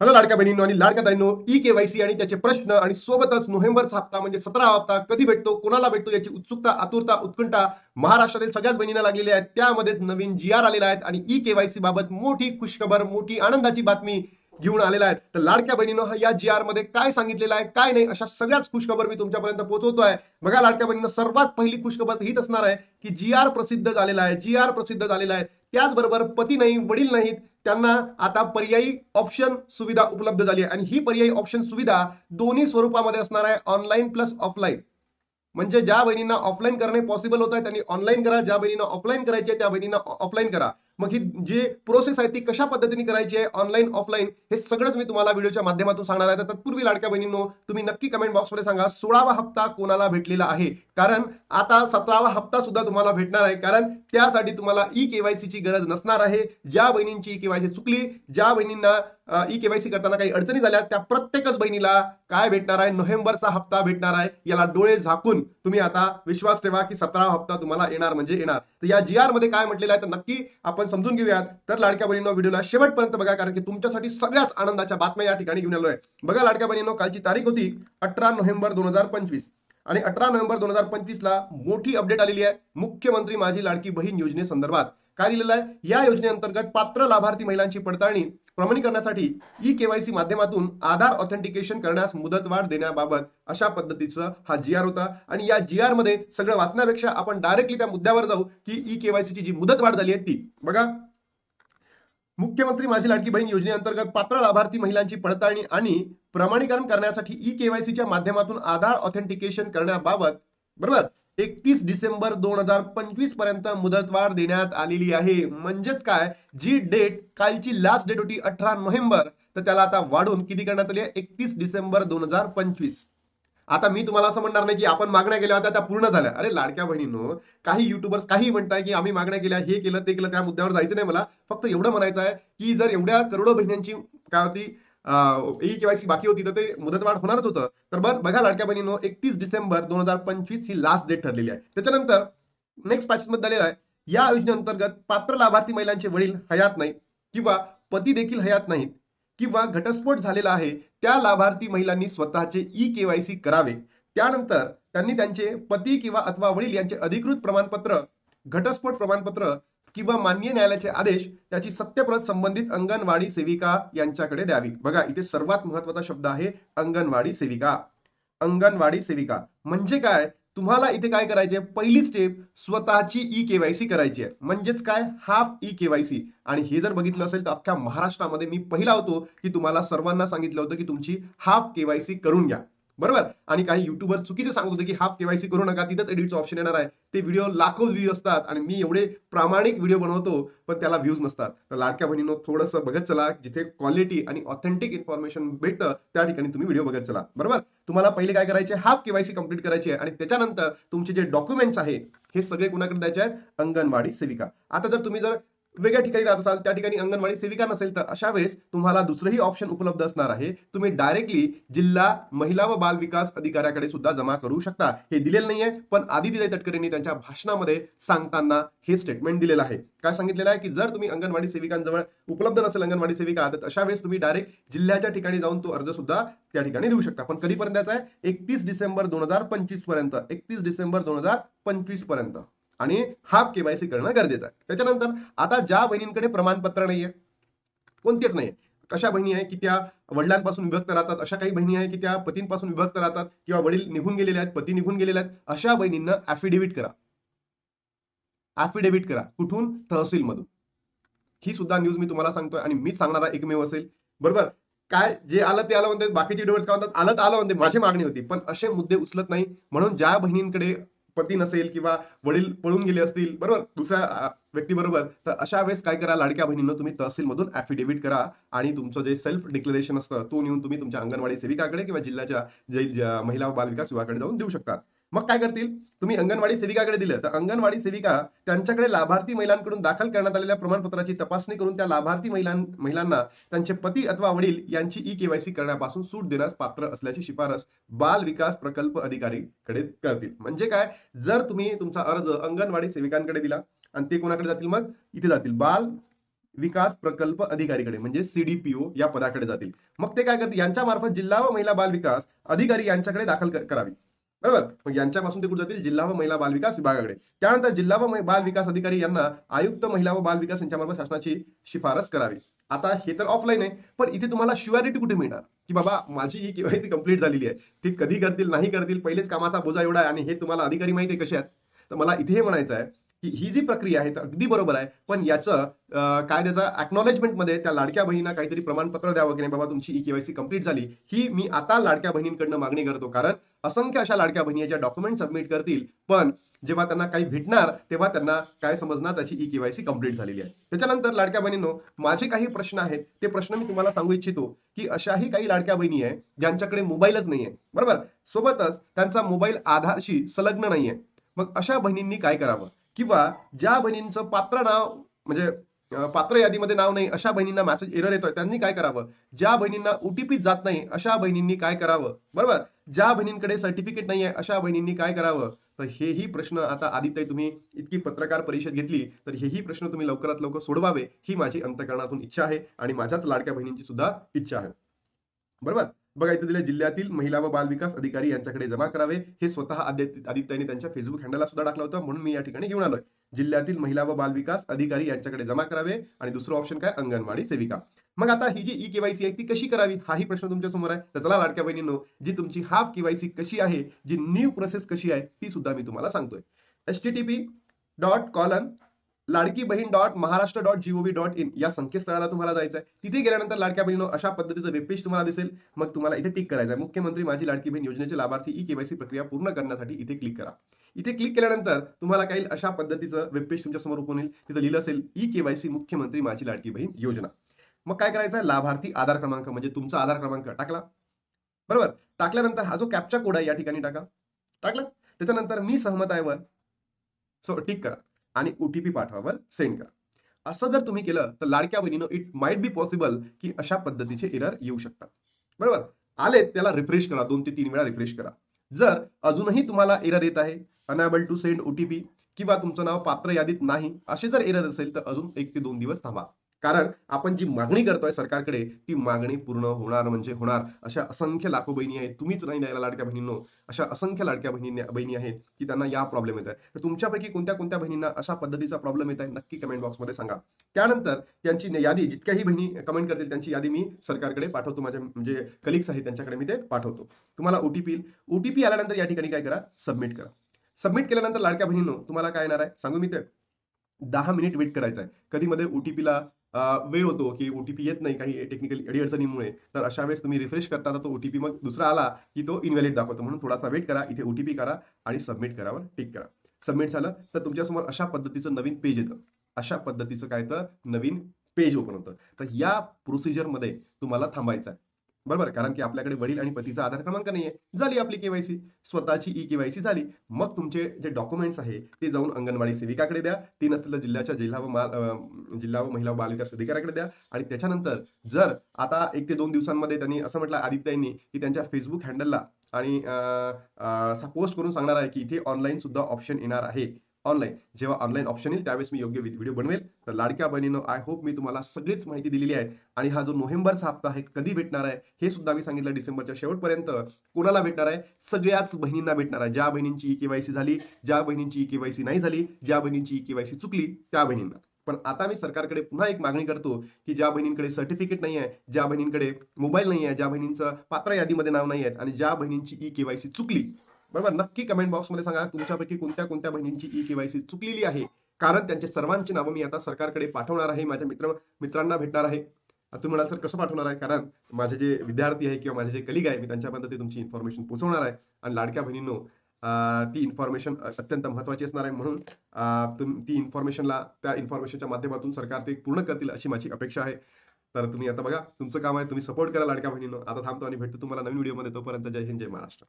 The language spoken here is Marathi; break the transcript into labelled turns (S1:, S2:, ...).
S1: हॅलो लाडक्या बहिणींनो आणि लाडक्या ताईंनो ई केवायसी आणि त्याचे प्रश्न आणि सोबतच नोव्हेंबरचा हप्ता म्हणजे सतरा हप्ता कधी भेटतो कोणाला भेटतो याची उत्सुकता आतुरता उत्कंठा महाराष्ट्रातील सगळ्याच बहिणींना लागलेली आहे. त्यामध्येच नवीन जी आर आलेला आहेत आणि ई केवायसी बाबत मोठी खुशखबर मोठी आनंदाची बातमी घेऊन आलेला आहे. तर लाडक्या बहिणीनं या जी आरमध्ये काय सांगितलेलं आहे काय नाही अशा सगळ्याच खुशखबर मी तुमच्यापर्यंत पोहोचवतो आहे. बघा लाडक्या बहिणीनं सर्वात पहिली खुशखबर हीच असणार आहे की जी आर प्रसिद्ध झालेला आहे जी आर प्रसिद्ध झालेला आहे. त्याचबरोबर पती नाही वडील नाहीत त्यांना आता पर्यायी ऑप्शन सुविधा उपलब्ध झाली आहे. आणि ही पर्यायी ऑप्शन सुविधा दोन्ही स्वरूपामध्ये असणार आहे ऑनलाईन प्लस ऑफलाईन म्हणजे ज्या बहिणींना ऑफलाईन करणे पॉसिबल होत आहे त्यांनी ऑनलाईन करा. ज्या बहिणींना ऑफलाईन करायचे त्या बहिणींना ऑफलाईन करा. मग ही जी प्रोसेस आहे ती कशा पद्धतीने करायची आहे ऑनलाईन ऑफलाईन हे सगळंच मी तुम्हाला व्हिडिओच्या माध्यमातून सांगणार आहे. तर तत्पूर्वी लाडक्या बहिणींनो तुम्ही नक्की कमेंट बॉक्समध्ये सांगा सोळावा हप्ता कोणाला भेटलेला आहे? कारण आता सतरावा हप्ता सुद्धा तुम्हाला भेटणार आहे. कारण त्यासाठी तुम्हाला ई केवायसीची गरज नसणार आहे. ज्या बहिणींची ई केवायसी चुकली ज्या बहिणींना ई केवायसी करताना काही अडचणी झाल्या त्या प्रत्येकच बहिणीला काय भेटणार आहे? नोव्हेंबरचा हप्ता भेटणार आहे. याला डोळे झाकून तुम्ही आता विश्वास ठेवा की सतरावा हप्ता तुम्हाला येणार म्हणजे येणार. तर या जी आरमध्ये काय म्हटलेलं आहे? तर नक्की आपण समजून घेऊयात. तर लाडक्या बहिणींनो व्हिडिओला शेवटपर्यंत बघा कारण की तुमच्यासाठी सगळ्याच आनंदाच्या बातम्या या ठिकाणी घेऊन आलोय. बघा लाडक्या बहिणींनो कालची तारीख होती अठरा नोव्हेंबर दोन हजार पंचवीस. आणि अठरा नोव्हेंबर दोन हजार पंचवीस ला मोठी अपडेट आलेली आहे. मुख्यमंत्री माझी लाडकी बहीण योजनेसंदर्भात. काय दिलेलं आहे? या योजनेअंतर्गत पात्र लाभार्थी महिलांची पडताळणी प्रमाणीकरणासाठी ई केवायसी माध्यमातून आधार ऑथेंटिकेशन करण्यास मुदतवाढ देण्याबाबत अशा पद्धतीचं हा जी आर होता. आणि या जी आरमध्ये सगळं वाचण्यापेक्षा आपण डायरेक्टली त्या मुद्द्यावर जाऊ की ई केवायसीची जी मुदतवाढ झाली आहे ती. बघा. मुख्यमंत्री माझी लाडकी बहीण योजनेअंतर्गत पात्र लाभार्थी महिलांची पडताळणी आणि प्रमाणीकरण करण्यासाठी ई केवायसीच्या माध्यमातून आधार ऑथेंटिकेशन करण्याबाबत बरोबर? एकतीस डिसेंबर दोन हजार पंचवीसपर्यंत मुदतवाढ देण्यात आलेली आहे. म्हणजेच काय? जी डेट कालची लास्ट डेट होती अठरा नोव्हेंबर. तर त्याला आता वाढून किती करण्यात आली आहे? एकतीस डिसेंबर दोन हजार पंचवीस. आता मी तुम्हाला असं म्हणणार नाही की आपण मागण्या केल्या होत्या त्या पूर्ण झाल्या. अरे लाडक्या बहिणींनो काही युट्यूबर्स काही म्हणताय की आम्ही मागण्या केल्या हे केलं ते केलं त्या मुद्द्यावर जायचं नाही मला. फक्त एवढं म्हणायचं आहे की जर एवढ्या करोडो बहिणींची काय होती? ई केवायसी बाकी होती तर ते मुदतवाढ होणारच होतं. तर बरं बघा लाडक्या बहिणीनो एकतीस डिसेंबर दोन हजार पंचवीस ही लास्ट डेट ठरलेली आहे. त्याच्यानंतर नेक्स्ट पॅच मध्ये झालेला आहे. या योजनेअंतर्गत पात्र लाभार्थी महिलांचे वडील हयात नाही किंवा पती देखील हयात नाहीत किंवा घटस्फोट झालेला आहे त्या लाभार्थी महिलांनी स्वतःचे ई केवायसी करावे. त्यानंतर त्यांनी त्यांचे पती किंवा अथवा वडील यांचे अधिकृत प्रमाणपत्र घटस्फोट प्रमाणपत्र किंवा मान्य न्यायालयाचे आदेश त्याची सत्यप्रत संबंधित अंगणवाडी सेविका यांच्याकडे द्यावी. बघा इथे सर्वात महत्त्वाचा शब्द आहे अंगणवाडी सेविका. अंगणवाडी सेविका. म्हणजे काय? तुम्हाला इथे काय करायचे पहिली स्टेप स्वतःची ई केवायसी करायची आहे म्हणजेच काय? हाफ ई केवायसी आणि हे जर बघितलं असेल तर अख्ख्या महाराष्ट्रामध्ये मी पहिला होतो की तुम्हाला सर्वांना सांगितलं होतं की तुमची हाफ केवायसी करून घ्या. बरोबर? आणि काही युट्यूबर चुकीचं सांगत होते की हाफ केवायसी करू नका तिथंच एडिटचं ऑप्शन येणार आहे. ते व्हिडिओ लाखो व्ह्यू असतात आणि मी एवढे प्रामाणिक व्हिडिओ बनवतो पण त्याला व्ह्यूज नसतात. तर लाडक्या बहिणीनं थोडंसं बघत चला जिथे क्वालिटी आणि ऑथेंटिक इन्फॉर्मेशन भेटतं त्या ठिकाणी तुम्ही व्हिडिओ बघत चला. बरोबर? तुम्हाला पहिले काय करायचे? हाफ केवायसी कंप्लीट करायची आहे. आणि त्याच्यानंतर तुमचे जे डॉक्युमेंट्स आहे हे सगळे कुणाकडे द्यायचे आहेत? अंगणवाडी सेविका. आता जर तुम्ही जर वेगळ्या ठिकाणी राहत असाल त्या ठिकाणी अंगणवाडी सेविका नसेल तर अशा वेळेस तुम्हाला दुसरंही ऑप्शन उपलब्ध असणार आहे. तुम्ही डायरेक्टली जिल्हा महिला व बाल विकास अधिकाऱ्याकडे सुद्धा जमा करू शकता. हे दिलेलं नाहीये पण आदिती तटकरेंनी त्यांच्या भाषणामध्ये सांगताना हे स्टेटमेंट दिलेलं आहे. काय सांगितलेलं आहे की जर तुम्ही अंगणवाडी सेविकांजवळ उपलब्ध नसेल अंगणवाडी सेविका तर अशा वेळेस तुम्ही डायरेक्ट जिल्ह्याच्या ठिकाणी जाऊन तो अर्ज सुद्धा त्या ठिकाणी देऊ शकता. पण कधीपर्यंत आहे? एकतीस डिसेंबर दोन हजार पंचवीसपर्यंत. एकतीस डिसेंबर दोन हजार पंचवीसपर्यंत. आणि हाफ केवायसी करणं गरजेचं आहे. त्याच्यानंतर आता ज्या बहिणींकडे प्रमाणपत्र नाहीये कोणतेच नाहीये कशा बहिणी आहे की त्या वडिलांपासून विभक्त राहतात अशा काही बहिणी आहे की त्या पतींपासून विभक्त राहतात किंवा वडील निघून गेलेले आहेत पती निघून गेलेले आहेत अशा बहिणींना ऍफिडेव्हिट करा. ऍफिडेव्हिट करा कुठून? तहसील मधून ही सुद्धा न्यूज मी तुम्हाला सांगतोय आणि मीच सांगणारा एकमेव असेल. बरोबर? काय जे आलं ते आलं म्हणते बाकीचे डोळे काय म्हणतात आलं तर आलं म्हणते माझी मागणी होती. पण असे मुद्दे उचलत नाही. म्हणून ज्या बहिणींकडे पती नसेल किंवा वडील पळून गेले असतील बरोबर? दुसऱ्या व्यक्ती बरोबर तर अशा वेळेस काय करा लाडक्या बहिणींना तुम्ही तहसील मधून ऍफिडेव्हिट करा आणि तुमचं जे सेल्फ डिक्लेरेशन असतं तो नेऊन तुम्ही तुमच्या अंगणवाडी सेविकाकडे किंवा जिल्ह्याच्या जे महिला व बालविकास विभागाकडे जाऊन देऊ शकतात. मग काय करतील? तुम्ही अंगणवाडी सेविकाकडे दिलं. तर अंगणवाडी सेविका त्यांच्याकडे लाभार्थी महिलांकडून दाखल करण्यात आलेल्या प्रमाणपत्राची तपासणी करून त्या लाभार्थी महिलां महिलांना त्यांचे पती अथवा वडील यांची ई केवायसी करण्यापासून सूट देण्यास पात्र असल्याची शिफारस बाल विकास प्रकल्प अधिकारीकडे करतील. म्हणजे काय? जर तुम्ही तुमचा अर्ज अंगणवाडी सेविकांकडे दिला आणि ते कोणाकडे जातील मग? इथे जातील. बाल विकास प्रकल्प अधिकारीकडे म्हणजे सीडीपीओ या पदाकडे जातील. मग ते काय करतील? यांच्या मार्फत जिल्हा व महिला बाल विकास अधिकारी यांच्याकडे दाखल करावी. बरोबर? मग यांच्यापासून ते कुठे जातील? जिल्हा व महिला बाल विकास विभागाकडे. त्यानंतर जिल्हा व बाल विकास अधिकारी यांना आयुक्त महिला व बाल विकास यांच्यामार्फत शासनाची शिफारस करावी. आता हे तर ऑफलाईन आहे पण इथे तुम्हाला शुअरिटी कुठे मिळणार? की बाबा माझी ही केवायसी कंप्लीट झालेली आहे. ती कधी करतील नाही करतील पहिलेच कामाचा बोजा एवढा आहे आणि हे तुम्हाला अधिकारी माहिती आहे कसे आहेत? तर मला इथे हे म्हणायचं आहे ही जी प्रक्रिया आहे अगदी बरोबर आहे. पण याचं काय त्याचं अॅक्नॉलेजमेंटमध्ये त्या लाडक्या बहिणींना काहीतरी प्रमाणपत्र द्यावं की नाही बाबा तुमची ई केवायसी कंप्लीट झाली. ही मी आता लाडक्या बहिणींकडनं मागणी करतो. कारण असंख्य अशा लाडक्या बहिणी ज्या डॉक्युमेंट सबमिट करतील. पण जेव्हा त्यांना काही भेटणार तेव्हा त्यांना काय समजणार त्याची ई केवायसी कंप्लीट झालेली आहे. त्याच्यानंतर लाडक्या बहिणींनो माझे काही प्रश्न आहेत. ते प्रश्न मी तुम्हाला सांगू इच्छितो की अशाही काही लाडक्या बहिणी आहे ज्यांच्याकडे मोबाईलच नाही आहे. बरोबर? सोबतच त्यांचा मोबाईल आधारशी संलग्न नाहीये मग अशा बहिणींनी काय करावं? किंवा ज्या बहिणींचं पात्र नाव म्हणजे पात्र यादीमध्ये नाव नाही अशा बहिणींना मेसेज एरर येतोय त्यांनी काय करावं? ज्या बहिणींना ओटीपी जात नाही अशा बहिणींनी काय करावं? बरोबर? ज्या बहिणींकडे सर्टिफिकेट नाही आहे अशा बहिणींनी काय करावं? तर हेही प्रश्न आता आदित्य तुम्ही इतकी पत्रकार परिषद घेतली तर हेही प्रश्न तुम्ही लवकरात लवकर सोडवावे ही माझी अंतकरणातून इच्छा आहे आणि माझ्याच लाडक्या बहिणींची सुद्धा इच्छा आहे. बरोबर? बघा इथे दिले जिल्ह्यातील महिला व बाल विकास अधिकारी यांच्याकडे जमा करावे. हे स्वतः आदित्याने आदित्यने त्यांच्या फेसबुक हँडलला सुद्धा टाकलं होतं म्हणून मी या ठिकाणी घेऊन आलोय. जिल्ह्यातील महिला व बाल विकास अधिकारी यांच्याकडे जमा करावे. आणि दुसरं ऑप्शन काय? अंगणवाडी सेविका. मग आता ही जी ई केवायसी आहे ती कशी करावी? हाही प्रश्न तुमच्यासमोर आहे. तर चला लाडक्या बहिणींनो जी तुमची हाफ केवायसी कशी आहे जी न्यू प्रोसेस कशी आहे ती सुद्धा मी तुम्हाला सांगतोय. H T T P dot colon Ladki Bahin dot Maharashtra dot GOV dot in या संकेतस्थळाला तुम्हाला जायचं आहे तिथे गेल्यानंतर लाडक्या बहिणी अशा पद्धतीचं वेबपेज तुम्हाला दिसेल. मग तुम्हाला इथे टिक करायचं आहे मुख्यमंत्री माझी लाडकी बहीण योजनेचे लाभार्थी ई केवायसी प्रक्रिया पूर्ण करण्यासाठी इथे क्लिक करा. इथे क्लिक केल्यानंतर तुम्हाला काही अशा पद्धतीचं वेबपेज तुमच्यासमोर ओपन होईल. तिथं लिहिलं असेल ई केवायसी मुख्यमंत्री माझी लाडकी बहीण योजना. मग काय करायचं आहे लाभार्थी आधार क्रमांक म्हणजे तुमचा आधार क्रमांक टाकला. बरोबर? टाकल्यानंतर हा जो कॅप्चा कोड आहे या ठिकाणी टाका. टाकला? त्याच्यानंतर मी सहमत आहे वर. सो टिक करा. आणि ओटीपी पाठवावर सेंड करा. असं जर तुम्ही केलं तर लाडक्या बहिणीनं इट माइट बी पॉसिबल की अशा पद्धतीचे एरर येऊ शकतात. बरोबर? आले त्याला रिफ्रेश करा दोन ते तीन वेळा रिफ्रेश करा. जर अजूनही तुम्हाला एरर येत आहे अनॅबल टू सेंड ओटीपी किंवा तुमचं नाव पात्र यादीत नाही असे जर एरर असेल तर अजून एक ते दोन दिवस थांबा. कारण आपण जी मागणी करतोय सरकारकडे ती मागणी पूर्ण होणार म्हणजे होणार. अशा असंख्य लाखो बहिणी आहेत तुम्हीच नाही द्यायला लाडक्या बहिणींनो. अशा असंख्य लाडक्या बहिणी बहिणी आहेत की त्यांना या प्रॉब्लेम येत आहे तर तुमच्यापैकी कोणत्या कोणत्या बहिणींना अशा पद्धतीचा प्रॉब्लेम येत आहे नक्की कमेंट बॉक्समध्ये सांगा. त्यानंतर त्यांची यादी जितक्याही बहिणी कमेंट करतील त्यांची यादी मी सरकारकडे पाठवतो. माझ्या म्हणजे कलिग्स आहेत त्यांच्याकडे मी ते पाठवतो. तुम्हाला ओटीपी ओटीपी आल्यानंतर या ठिकाणी काय करा? सबमिट करा. सबमिट केल्यानंतर लाडक्या बहिणींनो तुम्हाला काय येणार आहे? सांगू मी ते. दहा मिनिट वेट करायचं आहे. कधी मध्ये ओटीपीला वेळ होतो की ओटीपी येत नाही काही टेक्निकल अडीअडचणीमुळे. तर अशा वेळेस तुम्ही रिफ्रेश करता तर तो ओटीपी मग दुसरा आला की तो इनव्हॅलिड दाखवतो. म्हणून थोडासा वेट करा. इथे ओटीपी करा आणि सबमिट करावर टिक करा. सबमिट झालं तर तुमच्यासमोर अशा पद्धतीचं नवीन पेज येतं. अशा पद्धतीचं काय तर नवीन पेज ओपन होतं. तर या प्रोसिजरमध्ये तुम्हाला थांबायचं आहे. बरोबर कारण की आपल्याकडे वडील आणि पतीचा आधार क्रमांक नाहीये. झाली आपली केवायसी स्वतःची ई केवायसी झाली. मग तुमचे जे डॉक्युमेंट्स आहे ते जाऊन अंगणवाडी सेविकाकडे द्या. ती नसतील तर जिल्ह्याच्या जिल्हा व मा- जिल्हा व महिला बालविकास अधिकाऱ्याकडे द्या. आणि त्याच्यानंतर जर आता एक ते दोन दिवसांमध्ये त्यांनी असं म्हटलं आदित्य यांनी की त्यांच्या फेसबुक हँडलला आणि पोस्ट करून सांगणार आहे की इथे ऑनलाईन सुद्धा ऑप्शन येणार आहे. ऑनलाईन जेव्हा ऑनलाईन ऑप्शन येईल त्यावेळेस मी योग्य व्हिडिओ बनवेल. तर लाडक्या बहिणीनं आय होप मी तुम्हाला सगळीच माहिती दिलेली आहे. आणि हा जो नोव्हेंबरचा हप्ता आहे कधी भेटणार आहे हे सुद्धा मी सांगितलं डिसेंबरच्या शेवटपर्यंत. कोणाला भेटणार आहे? सगळ्याच बहिणींना भेटणार आहे. ज्या बहिणींची ई केवायसी झाली ज्या बहिणींची ई केवायसी नाही झाली ज्या बहिणींची ई केवायसी चुकली त्या बहिणींना. पण आता मी सरकारकडे पुन्हा एक मागणी करतो की ज्या बहिणींकडे सर्टिफिकेट नाही आहे ज्या बहिणींकडे मोबाईल नाही आहे ज्या बहिणींचं पात्र यादीमध्ये नाव नाही आहे आणि ज्या बहिणींची ई केवायसी चुकली बरोबर? नक्की कमेंट बॉक्समध्ये सांगा तुमच्यापैकी कोणत्या कोणत्या बहिणींची ई केवायसी चुकलेली आहे? कारण त्यांचे सर्वांची नावं मी आता सरकारकडे पाठवणार आहे माझ्या मित्र मित्रांना भेटणार आहे. तुम्ही म्हणाल सर कसं पाठवणार आहे? कारण माझे जे विद्यार्थी आहे किंवा माझे जे कलिग आहे मी त्यांच्यापर्यंत ते तुमची इन्फॉर्मेशन पोहोचवणार आहे. आणि लाडक्या बहिणींनो ती इन्फॉर्मेशन अत्यंत महत्वाची असणार आहे. म्हणून ती इन्फॉर्मेशनला त्या इन्फॉर्मेशनच्या माध्यमातून सरकार ते पूर्ण करतील अशी माझी अपेक्षा आहे. तर तुम्ही आता बघा तुमचं काम आहे तुम्ही सपोर्ट करा लाडक्या बहिणींनो. आता थांबतो आणि भेटतो तुम्हाला नवीन व्हिडिओमध्ये तोपर्यंत जय हिंद जय महाराष्ट्र.